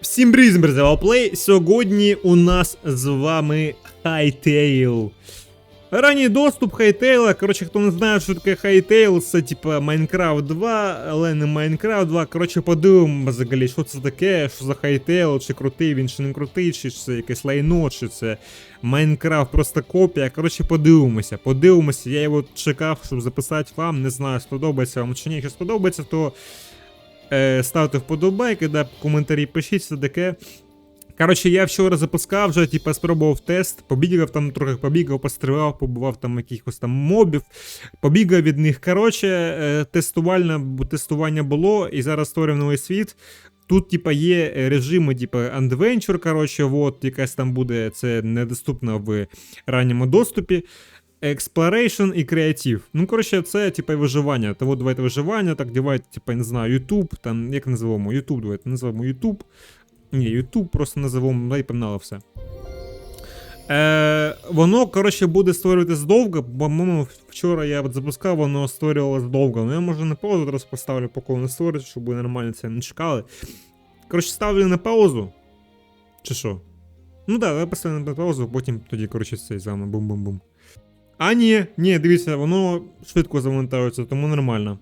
Всім привіт, друзі, Плей. Сьогодні у нас з вами Hytale. Ранній доступ Hytale. Коротше, хто не знає, що таке Hytale, це типа Minecraft 2, але не Minecraft 2. Коротше, подивимо взагалі, що це таке, що за Hytale, чи крутий він, чи не крутий, чи це якесь лайно, чи це Minecraft просто копія. Коротше, подивимося, подивимося. Я його чекав, щоб записати вам. Не знаю, сподобається вам чи ні. Якщо сподобається, то е, ставте вподобайки, да, коментарі пишіть, все таке. Коротше, я вчора запускав вже, типа, спробував тест, побігав там трохи, побігав, постріляв, побував там якихось там мобів, побігав від них. Коротше, е, тестувальне, тестування було, і зараз створив новий світ. Тут, типа, є режими, типа, Adventure, коротше, от, якась там буде, це недоступно в ранньому доступі. Exploration і креатив. Ну, коротше, це типа виживання. Того давайте виживання, так давайте, типа, не знаю, YouTube, там, як називаємо, YouTube, давайте називаємо YouTube. Ні, YouTube просто називаємо, да і погнали все. Е, воно, коротше, буде створюватись довго, бо, по-моєму, вчора я запускав, воно створювалось довго. Ну я може на паузу зараз поставлю, поки воно створиться, щоб ви нормально це не чекали. Коротше, ставлю на паузу. Чи що? Ну так, да, я поставлю на паузу, потім тоді, коротше, цей саме бум-бум-бум. А ні, ні, дивіться, воно швидко завантажується, тому нормально.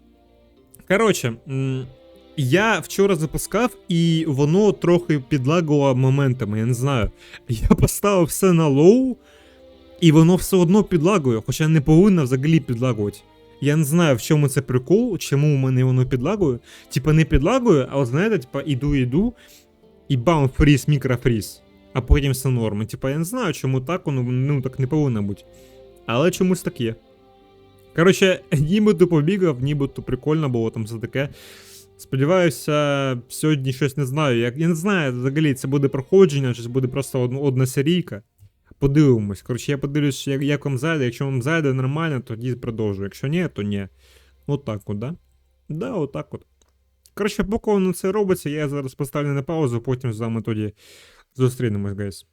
Коротше, я вчора запускав, і воно трохи підлагувало моментами, я не знаю. Я поставив все на лоу, і воно все одно підлагує, хоча не повинно взагалі підлагувати. Я не знаю, в чому це прикол, чому у мене воно підлагує. Типа не підлагує, а от знаєте, типа іду, іду, і бам, фріз, мікрофріз. А потім все норм. Типа я не знаю, чому так, воно ну так не повинно бути. Але чомусь так є. Коротше, нібито побігав, нібито прикольно було там все таке. Сподіваюся, сьогодні щось не знаю. Я, я не знаю, взагалі це буде проходження, чи це буде просто од, одна серійка. Подивимось. Коротше, я подивлюсь, як, як вам зайде. Якщо вам зайде нормально, тоді продовжую. Якщо ні, то ні. Отак от, да? Да, отак от. Коротше, поки воно це робиться, я зараз поставлю на паузу, потім з вами тоді зустрінемось, гайс.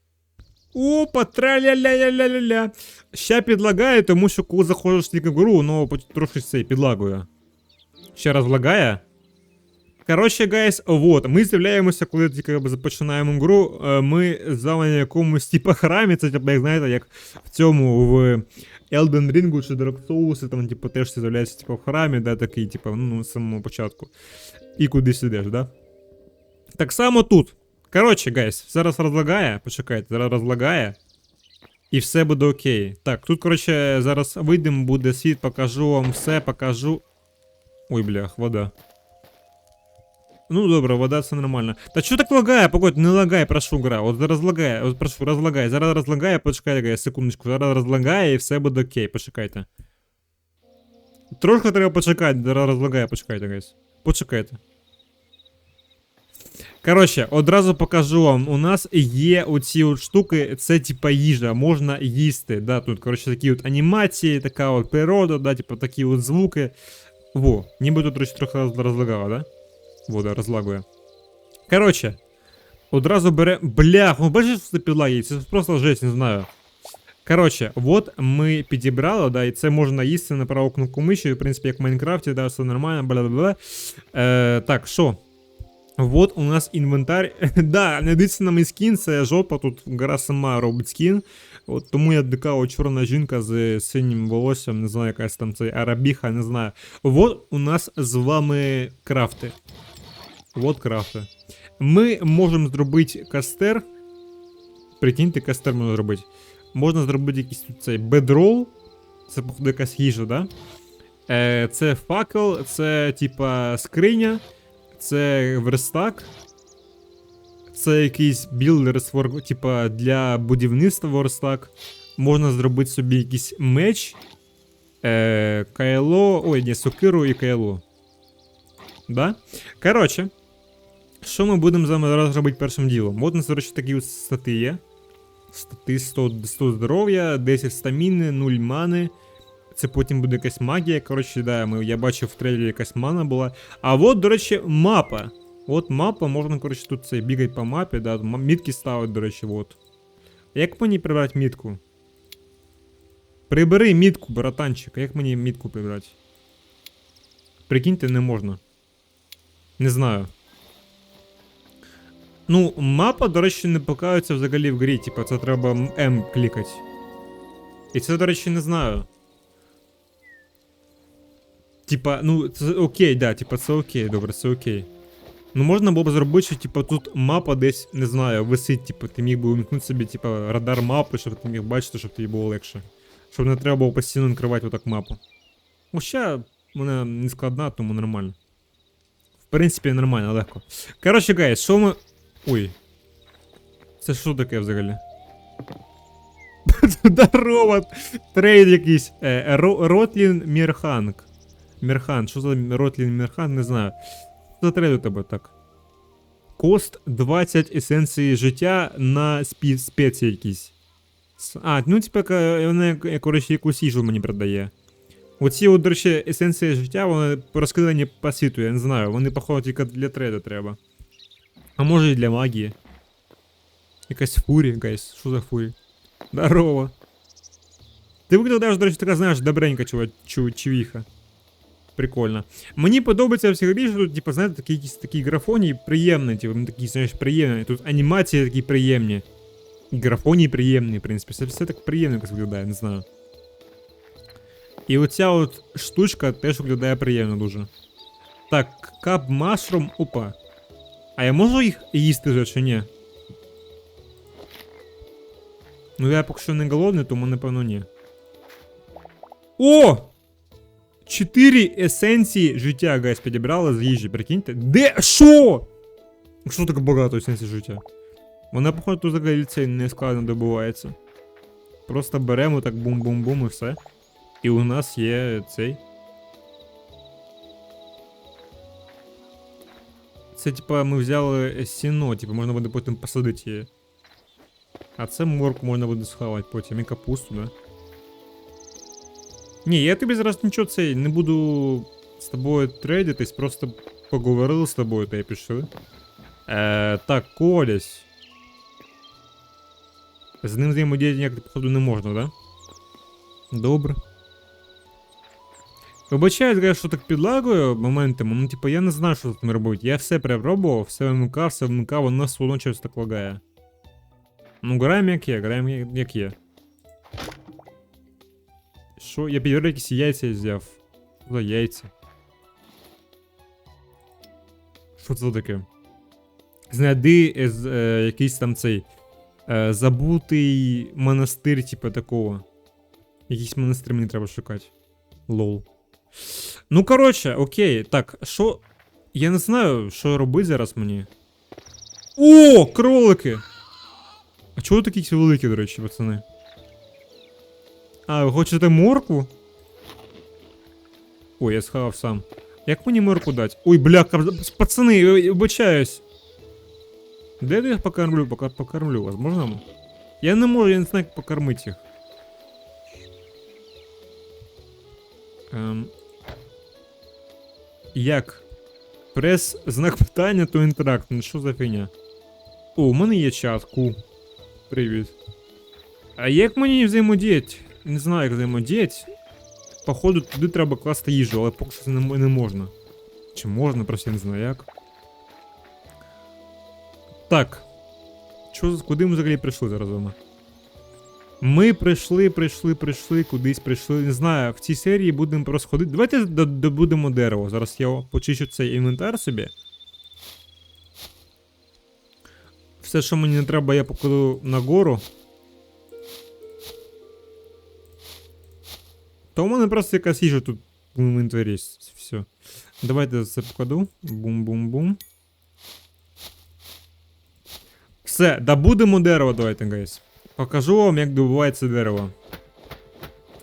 Опа, траля-ля-ля-ля-ля-ля. Ще підлагає, тому що коли заходиш в гру, потім трошки цей підлагує. Ще раз лагає. Коротше, гайс, вот, ми з'являємося, коли тільки починаємо гру. е, Ми з вами на якомусь типа храмі, це типа, як знаєте, як в цьому в Elden Ring чи Dark Souls, там, типу, теж з'являється типа, в храмі, да, такий, типа, ну, з самого початку. І кудись ідеш, да? Так само тут. Коротше, гайс, зараз розлагає, почекайте, зараз розлагає. І все буде окей. Так, тут, коротше, зараз вийдемо, буде світ, покажу вам все, покажу. Ой, блях, вода. Ну добре, вода це нормально. Та що так лагає? Погодь, не лагай, прошу, гра. От зараз лагає, от прошу, розлагай. Зараз розлагає, почекайте, гайс, секундочку. Зараз розлагає і все буде окей, почекайте. Трошки треба почекати, зараз розлагає, почекайте, гайс. Почекайте. Коротше, одразу покажу вам. У нас є оці от штуки, це типа їжа, можна їсти. Да, Тут, коротше, такі от анімації, така от природа, да, типа такі от звуки. Во, ніби тут речі, трохи роз- розлагало, да? Вода розлагує. Коротше, одразу бере. Блях, ви бачите, що це підлагає? Це просто жесть, не знаю. Коротше, от ми підібрали, да, і це можна їсти на праву кнопку миші, в принципі, як в Майнкрафті, да, все нормально, бла-бла-бла. Е, так, що? Вот у нас інвентар. да, не дивіться на мій скін, це жопа, тут гра сама робить скін. От тому я така от чорна жінка з синім волоссям, не знаю, якась там цей арабіха, не знаю. Вот у нас з вами крафти. Вот крафти. Ми можемо зробити кастер. Прикиньте, кастер можна зробити. Можна зробити якийсь тут цей бедрол. Це походу якась їжа, да? Е, це факел, це типа скриня. Це верстак. Це якийсь білдер, типа для будівництва верстак. Можна зробити собі якийсь меч. Е, кайло. Ой, ні, сокиру і кайло. Да? Коротше. Що ми будемо зараз робити першим ділом? У нас, такі стати є. Стати 100, 100 здоров'я, 10 стаміни, 0 мани. Це потім буде якась магія. Коротше, да, ми, я бачив в трейлері якась мана була. А от, до речі, мапа. От мапа, можна, коротше, тут це бігати по мапі, да, мітки ставить, до речі, от. Як мені прибрати мітку? Прибери мітку, братанчик. Як мені мітку прибрати? Прикиньте, не можна. Не знаю. Ну, мапа, до речі, не показується взагалі в грі, типа це треба М клікати. І це, до речі, не знаю. Типа, ну, це окей, да, типа, це окей, добре, це окей. Ну можна було б зробити, що типа тут мапа десь, не знаю, висить, типу, ти міг би увімкнути собі, типа, радар мапи, щоб ти міг бачити, щоб тобі було легше. Щоб не треба було постійно відкривати отак мапу. Хоча вона не складна, тому нормально. В принципі, нормально, легко. Коротше, гайс, що ми. Ой. Це що таке взагалі? Здорово! Трейд якийсь. Е, Ро- Ротлін Мірханг. Мірхан, що за Ротлін Мірхан, не знаю. Що за трейд у тебе так? Кост 20 есенції життя на спі- спеції якісь. С- А, ну типа, ка- вона, е, коротше, якусь їжу мені продає. Оці, от, до речі, есенції життя, вони розкидані по світу, я не знаю. Вони, походу, тільки для трейду треба. А може і для магії. Якась фурі, гайс. Що за фурі? Здорово. Ти виглядаєш, до речі, така, знаєш, добренька чува, чу, чувіха. Прикольно. Мені подобається в цих грі, що тут, типу, знаєте, такі якісь такі графоні приємні, типу, вони такі, знаєш, приємні. Тут анімації такі приємні. І графоні приємні, в принципі. Все, все так приємно якось виглядає, не знаю. І оця от штучка теж виглядає приємно дуже. Так, кап машрум, опа. А я можу їх їсти вже чи ні? Ну я поки що не голодний, тому напевно ні. О! Чотири есенції життя, гайс, підібрали з їжі, прикиньте. Де? Що? Що так багато есенцій життя? Вона, походу, тут взагалі це не складно добувається. Просто беремо так бум-бум-бум і все. І у нас є цей. Це, типа, ми взяли сіно, типа, можна буде потім посадити її. А це морку можна буде схавати потім і капусту, да? Ні, я тобі зараз нічого цей не буду з тобою трейдитись, просто поговорили з тобою та й пішли. Е, так, колись. З ним взаємодіяти ніяк, походу, не можна, да? Добре. Вибачаю, що так підлагою моментами, ну типу я не знаю, що тут робити. Я все перепробував, все вимикав, все вмикав, воно щось так лагає. Ну, граємо як є, граємо як є. Що? Я підберу якісь яйця взяв. За яйця? Що це таке? Знайди з, е, якийсь там цей. Е, забутий монастир, типу такого. Якийсь монастир мені треба шукати. Лол. Ну, коротше, окей. Так, що. Я не знаю, що робити зараз мені. О, кролики! А чого такі великі, до речі, пацани? А, ви хочете моркву? Ой, я схавав сам. Як мені морку дати? Ой, бляха, пацани, я вибачаюсь. Де я їх покормлю? Пока покормлю вас, можна? Я не можу, я не знаю, як покормити їх. Ем... Як? Прес знак питання, то інтеракт. Ну що за фігня? О, у мене є чат, ку. Привіт. А як мені взаємодіяти? Не знаю, як взаємодіяти. Походу, туди треба класти їжу, але поки що не, не можна. Чи можна, просто я не знаю як. Так. З- куди ми взагалі прийшли зараз вами? Ми прийшли, прийшли, прийшли, кудись прийшли. Не знаю, в цій серії будемо просто ходити. Давайте добудемо дерево. Зараз я почищу цей інвентар собі. Все, що мені не треба, я покладу нагору. То у мене просто якась їжа тут в інвентарі. Все. Давайте це покладу. Бум-бум-бум. Все, добудемо дерево, давайте, гайс. Покажу вам, як добувається дерево.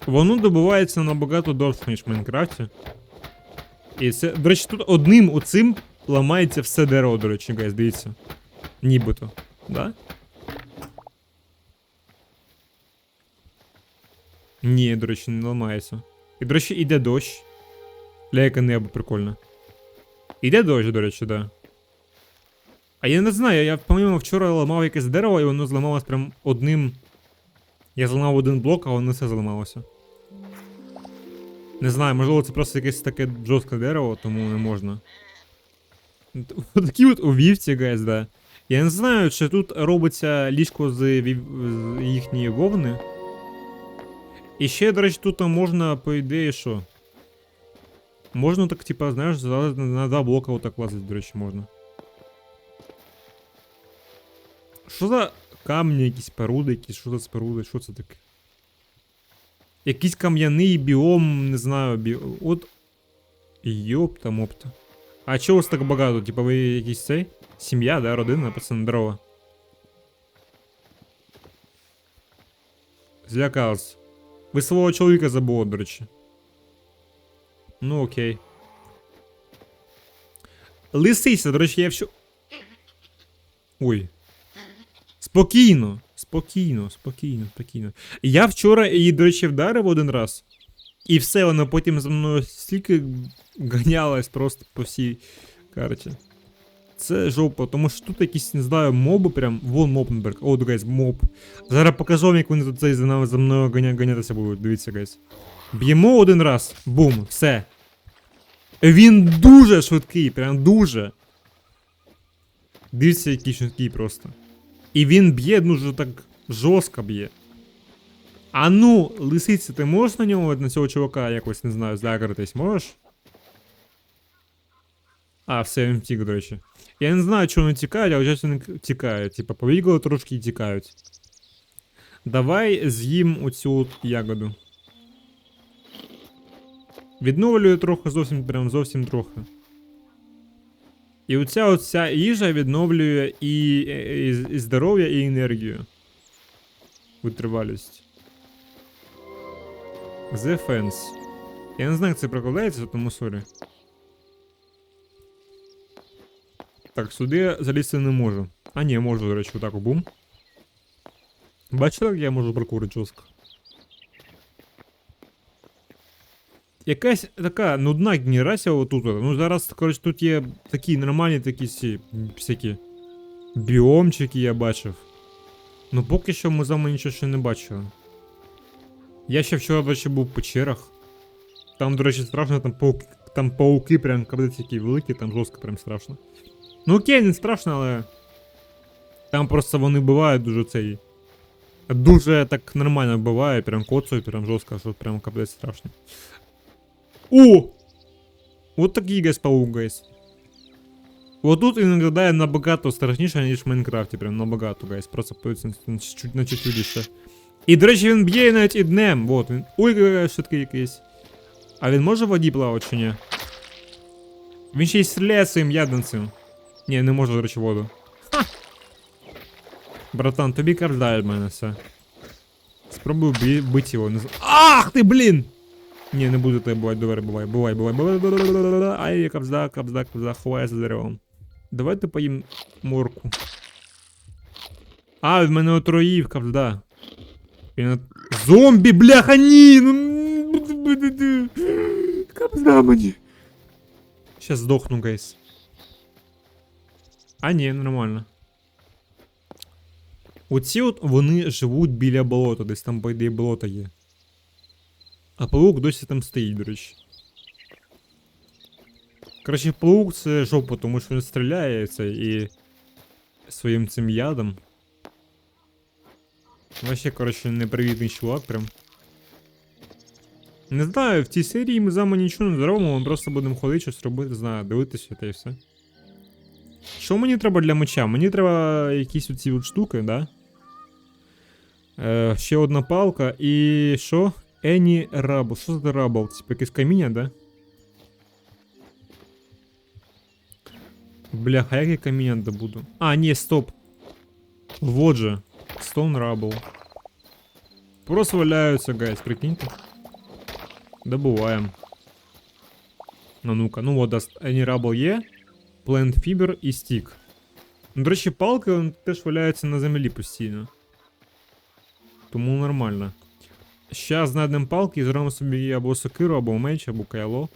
Воно добувається набагато довше, ніж в Майнкрафті. І це, до речі, тут одним оцим ламається все дерево, до речі, гайс, дивіться. Нібито. Да? Ні, до речі, не ламається. І, до речі, іде дощ. Ля, небо прикольно. Іде дощ, до речі, да. А я не знаю, я, по-моєму, вчора ламав якесь дерево, і воно зламалось прям одним. Я зламав один блок, а воно все зламалося. Не знаю, можливо, це просто якесь таке жорстке дерево, тому не можна. Такі от увівці, гайз, да. Я не знаю, чи тут робиться ліжко з їхньої вовни. І ще, до речі, тут можна, по ідеї, що. Можна так, типа, знаєш, залазити на два блока отак лазити, до речі, можна. Що за камні, якісь споруди, якісь, що за споруди, що це таке? Якийсь кам'яний біом, не знаю, бі... От. Йопта мопта. А чого вас так багато? Типа ви якийсь цей? Сім'я, да, родина, пацан, здорово. Злякався. Ви свого чоловіка забули, до речі. Ну окей. Лисиця, до речі, я вчу. Ой. Спокійно, спокійно, спокійно, спокійно. Я вчора її, до речі, вдарив один раз. І все, вона потім за мною стільки ганялась просто по всій карті. Це жопа, тому що тут якісь, не знаю, моби прям. Вон моб, наприклад. О, гайс, моб. Зараз покажу вам, як вони тут цей за нами за мною ганя, ганятися будуть. Дивіться, гайс. Б'ємо один раз. Бум, все. Він дуже швидкий, прям дуже. Дивіться, який швидкий просто. І він б'є дуже так жорстко б'є. А ну, лисиця, ти можеш на нього на цього чувака якось, не знаю, загратись, можеш? А, все, він втік, до речі. Я не знаю, чого вони тікають, але часто вони тікають. Типа, повігли трошки і тікають. Давай з'їм оцю от ягоду. Відновлюю трохи зовсім прям зовсім трохи. І оця оця їжа відновлює і, і, і здоров'я, і енергію. Витривалість. The Fence. Я не знаю, як це прокладається, тому сорі. Так, сюди залізти не можу. А ні, можу, до речі, отак бум. Бачите, як я можу прокурити жорстко? Якась така нудна генерація отут. Ну зараз, коротше, тут є такі нормальні такі всякі біомчики я бачив. Ну поки що ми з вами нічого ще не бачили. Я ще вчора, речі, був в печерах. Там, до речі, страшно, там пауки, там пауки прям капець такі великі, там жорстко прям страшно. Ну окей, не страшно, але. Там просто вони бувають дуже цей. Дуже так нормально буває, прям коцають, прям жорстко, що прям капець страшно. О! Вот такий гайс паук, гайс. Вот тут він виглядає набагато страшніше, ніж в Майнкрафті, прям набагато, гайс. Просто подивіться на чуть на чуть більше. І, до речі, він б'є навіть і днем. Вот він. Ой, какая швидкий якийсь. А він може в воді плавати чи ні? Він ще й стріляє своїм яденцем. Ні, не можу, до речі, воду. Братан, тобі кардає в мене все. Спробую бі... бити його. Ах ти, блін! Ні, не буду тебе бувати, добре, бувай, бувай, бувай, бувай. Ай, капзда, капзда, капзда, ховай за деревом. Давайте поїм морку. А, в мене отруїв, капзда. Він от... Зомбі, бляха, ні! Ну, ну, ну, капзда мені. Щас здохну, гайс. А ні, нормально. Оці от вони живуть біля болота, десь там, по болото є. А паук досі там стоїть, до речі. Коротше, паук це жопа, тому що він стріляє це і своїм цим ядом. Вообще, коротше, непривітний чувак прям. Не знаю, в цій серії ми з вами нічого не зробимо, ми просто будемо ходити, щось робити, знаю, дивитися та і все. Що мені треба для меча? Мені треба якісь оці от штуки, да? Е, ще одна палка і що? Ені Рабл. Що за Рабл? Типа якесь каміння, да? Бляха, як я каміння добуду? А, ні, стоп. Вот же. Stone Rubble. Просто валяються, гайс, прикиньте. Добуваємо. Ну ну-ка, ну от Any Rubble є. Plant Fiber і Stick. Ну, до речі, палки теж валяються на землі постійно. Тому нормально. Щас знайдемо палки і зробимо собі або сокиру, або меч, або кайло.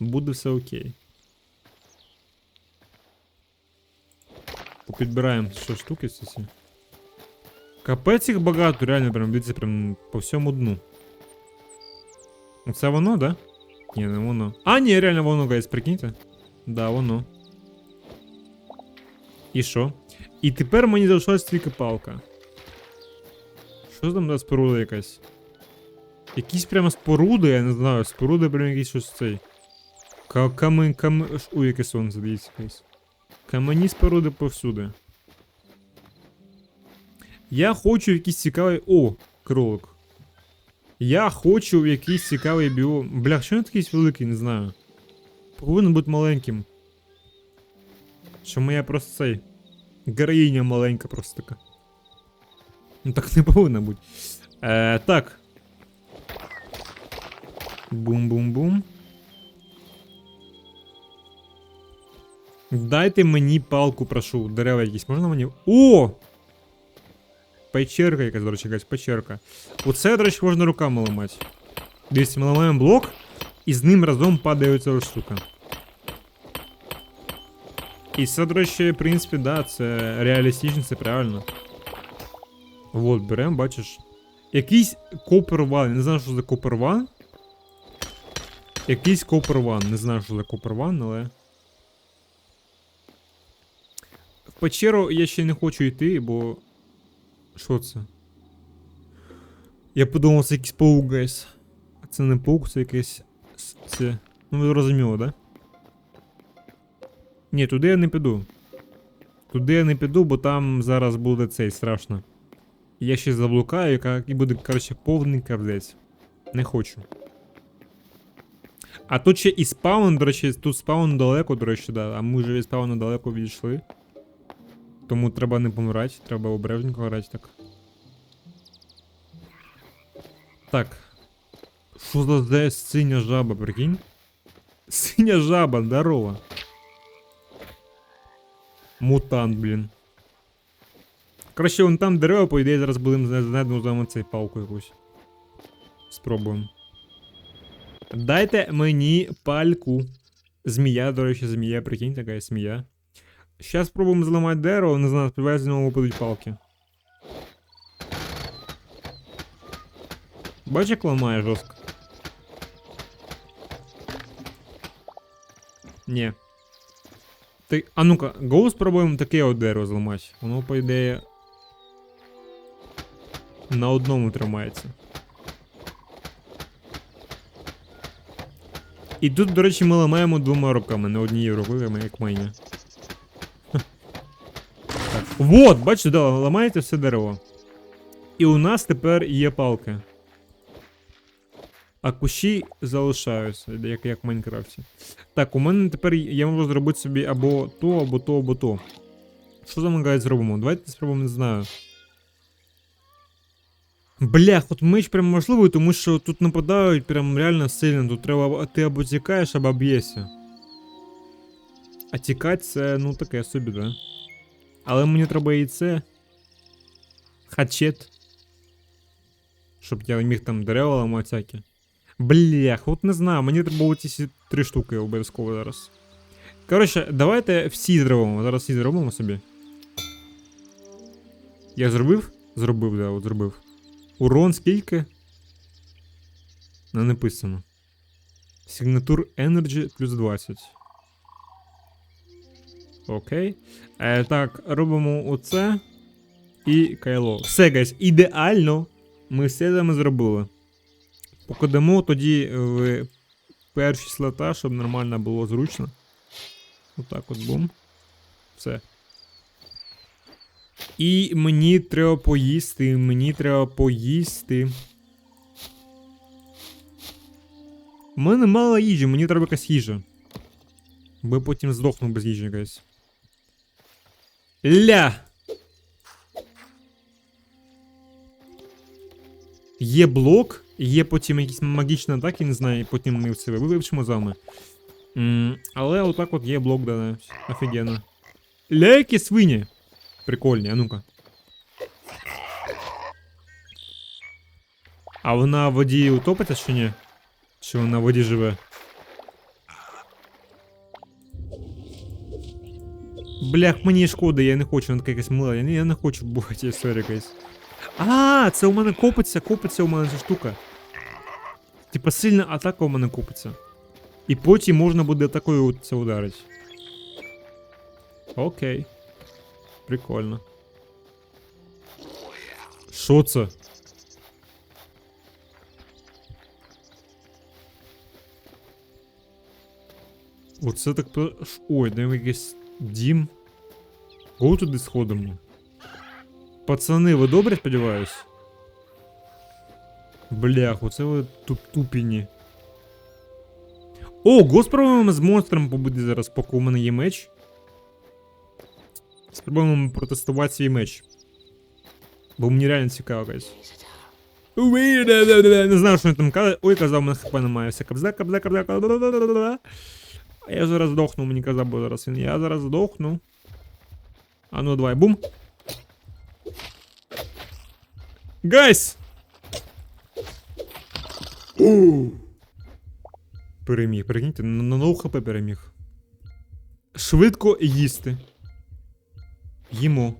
Буде все окей. Попідбираємо що штуки всі. Капець їх багато, реально прям дивіться прям по всьому дну. Оце воно, да? Не воно. А, ні, реально воно, гайс, прикиньте. Да, воно. І що? І тепер мені залишилась тільки палка. Що там за споруда якась? Якісь прямо споруди, я не знаю, споруди прям якісь щось цей. Ка- Камень, камень. Ой, яке сонце, дивіться якесь. Камені споруди повсюди. Я хочу якийсь цікавий. О, кролик. Я хочу в якийсь цікавий біом. Бля, що він такий великий, не знаю. Повинен бути маленьким. Що моя просто цей. Героїня маленька просто така. Ну так не повинна бути. Е, так. Бум-бум-бум. Дайте мені палку, прошу. Дерева якісь. Можна мені. О! Печерка якась, до речі, якась печерка. Оце, до речі, можна руками ламати. Дивіться, ми ламаємо блок, і з ним разом падає оця штука. І це, до речі, в принципі, да, це реалістично, це правильно. Вот, беремо, бачиш. Якийсь Copper One, не знаю, що за Copper One. Якийсь Copper One, не знаю, що за Copper One, але. В печеру я ще не хочу йти, бо. Що це? Я подумав, це якийсь паук, гайс. А це не паук, це якийсь. Це. Ну ви зрозуміли, да? Ні, туди я не піду. Туди я не піду, бо там зараз буде цей страшно. Я ще заблукаю, і буде, коротше, повний кавдець. Не хочу. А тут ще і спаун, до речі, тут спаун далеко, до речі, да. А ми вже від спауну далеко відійшли. Тому треба не помирати, треба обережненько грати так. Так. Що за де синя жаба, прикинь? Синя жаба, здорова. Мутант, блін. Коротше, вон там дерева, по ідеї, зараз будемо знайдемо з вами цей палку якусь. Спробуємо. Дайте мені пальку. Змія, до речі, змія, прикинь, така змія. Зараз спробуємо зламати дерево, не знаю, сподіваюся, з нього випадуть палки. Бач, як ламає жорстко. Ні. Ти. А ну-ка, гоу спробуємо таке от дерево зламати. Воно, по ідеї. На одному тримається. І тут, до речі, ми ламаємо двома руками, не однією рукою, як мені. Вот, бачите, да, ламаєте все дерево. І у нас тепер є палки. А кущі залишаються, як, як в Майнкрафті. Так, у мене тепер я можу зробити собі або то, або то, або то. Що за магазин зробимо? Давайте спробуємо, не знаю. Блях, от меч прям можливий, тому що тут нападають прям реально сильно. Тут треба ти або тікаєш, або б'єшся. А тікати це, ну таке собі, да. Але мені треба і це. Хачет. Щоб я міг там дерева ламати всякі. Блях, от не знаю, мені треба було ці три штуки обов'язково зараз. Коротше, давайте всі зробимо. Зараз всі зробимо собі. Я зробив? Зробив, да, от зробив. Урон скільки? Не написано. Сигнатур Energy плюс 20. Окей. Е, так, робимо оце. І кайло. Все, гайс, ідеально. Ми все там зробили. Покладемо тоді в перші слота, щоб нормально було зручно. Отак от бум. Все. І мені треба поїсти. Мені треба поїсти. У мене мало їжі, мені треба якась їжа. Бо я потім здохну без їжі, гайс. Ля! Є блок, є потім якісь магічні атаки, не знаю, і потім ми все вивчимо з вами. М, але отак от є блок, да, да. Офігенно. Ля, які свині! Прикольні, а ну-ка. А вона в воді утопиться чи ні? Чи вона в воді живе? Блях, мені шкода, я не хочу, вона така якась мила. Я не, я не хочу бухати історія якась. А, це у мене копиться, копиться у мене ця штука. Типа сильна атака у мене копиться. І потім можна буде такою це ударити. Окей. Прикольно. Що це? Оце так. по- ш- Ой, де якийсь дім. Кого туди сходимо? Пацани, ви добре сподіваюсь? Блях, оце ви тут тупіні. О, го спробуємо з монстром побути зараз, поки у мене є меч. Спробуємо протестувати свій меч. Бо мені реально цікаво, guys. Уи, да-да-да. Не знаю, що він там каже. Ой, казав, у мене хп немає. Все кабза, кабза, кабза, кабза. А я зараз здохну, мені казав, бо зараз він. Я зараз здохну. А ну давай, бум. Гайс! Переміг, прикиньте, на ноу хп переміг. Швидко їсти. Їмо.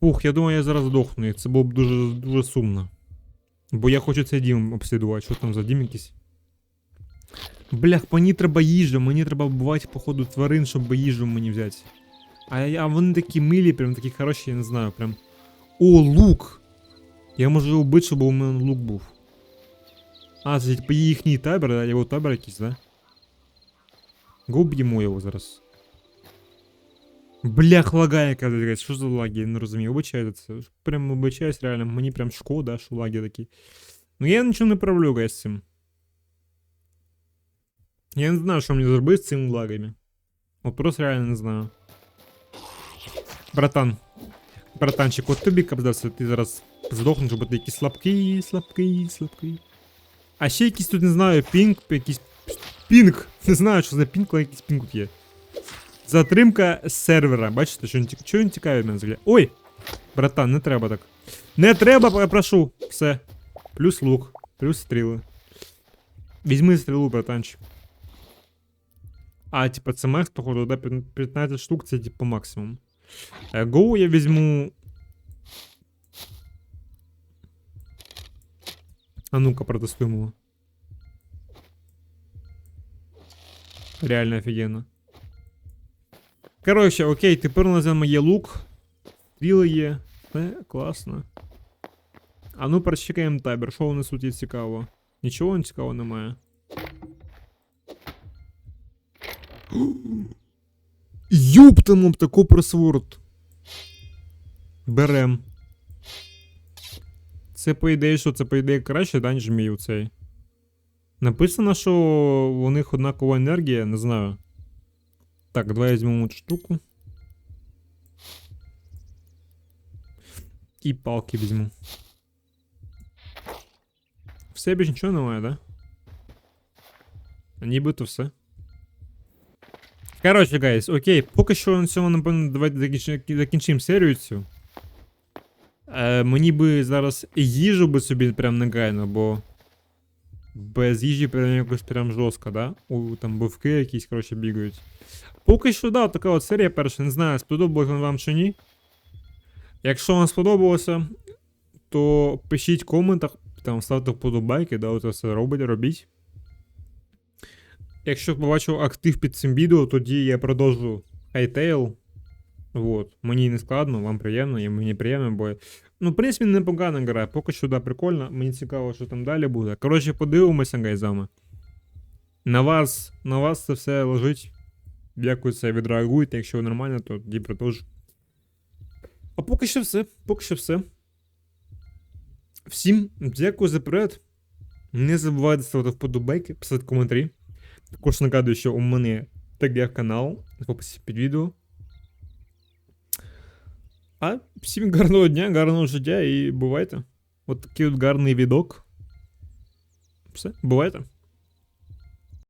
Ух, я думаю, я зараз здохну, і це було б дуже, дуже сумно. Бо я хочу цей дім обслідувати. Що там за дім якийсь? Блях, мені треба їжа, мені треба вбивати, походу, тварин, щоб їжу мені взяти. А, я- а вони такі милі, прям такі хороші, я не знаю, прям. О, лук! Я можу його вбити, щоб у мене лук був. А, це типу їхній табір, да? Його табір якийсь, да? Го б'ємо його зараз. Блях, лагає, каже, що за лаги, я не розумію. Обичаю це. Прям обичаюсь, реально. Мені прям шкода, що лаги такі. Ну я нічого не правлю, гайс, з цим. Я не знаю, що мені зробити з цими лагами. От просто реально не знаю. Братан. Братанчик, от тобі кабдався, ти зараз здохнеш, бо ти якийсь слабкий, слабкий, слабкий. А ще якийсь тут, не знаю, пінг, якийсь пінг. Не знаю, що за пінг, але якийсь пінг тут є. Затримка сервера. Бачите, що він, тік- що він тікає від мене взагалі? Ой! Братан, не треба так. Не треба, я прошу. Все. Плюс лук, плюс стріли. Візьми стрілу, братанчик. А, типа, це мех, походу, да, 15 штук, це типа максимум. Е, Go я візьму. А ну-ка, протестуємо. Реально офігенно. Коротше, окей, тепер у нас з є лук. Стріли є. Все, класно. А ну перечекаємо табір. Що у нас тут є цікаво? Нічого цікавого немає. Юптамом таку просворд. Берем. Це по ідеї, що це по ідеї краще, да, ніж мій цей. Написано, що у них однакова енергія, не знаю. Так, давай візьмемо штуку. І палки візьму. Все більш нічого немає, да? Нібито все. Коротше, гайс, окей, поки що на цьому, напевно, давайте закінчимо, серію цю. Е, мені би зараз їжу би собі прям негайно, бо. Без їжі прям якось прям жорстко, да? У там бовки якісь, коротше, бігають. Поки що, да, така от серія перша, не знаю, сподобалось вам чи ні. Якщо вам сподобалося, то пишіть в коментах, там ставте вподобайки, да, от це робить, робіть. Якщо побачу актив під цим відео, тоді я продовжу Hytale. Вот. Мені не складно, вам приємно, і мені приємно, бо. Ну, в принципі, непогана гра. Поки що, да, прикольно. Мені цікаво, що там далі буде. Коротше, подивимося, гайзами. На вас, на вас це все лежить. Дякую, це відреагуйте. Якщо нормально, то тоді продовжу. А поки що все. Поки що все. Всім дякую за перегляд. Не забувайте ставити вподобайки, писати коментарі. Також нагадую, що у мене ТГ канал в описі під відео. А всім гарного дня, гарного життя і бувайте. От такий от гарний відок. Все, бувайте.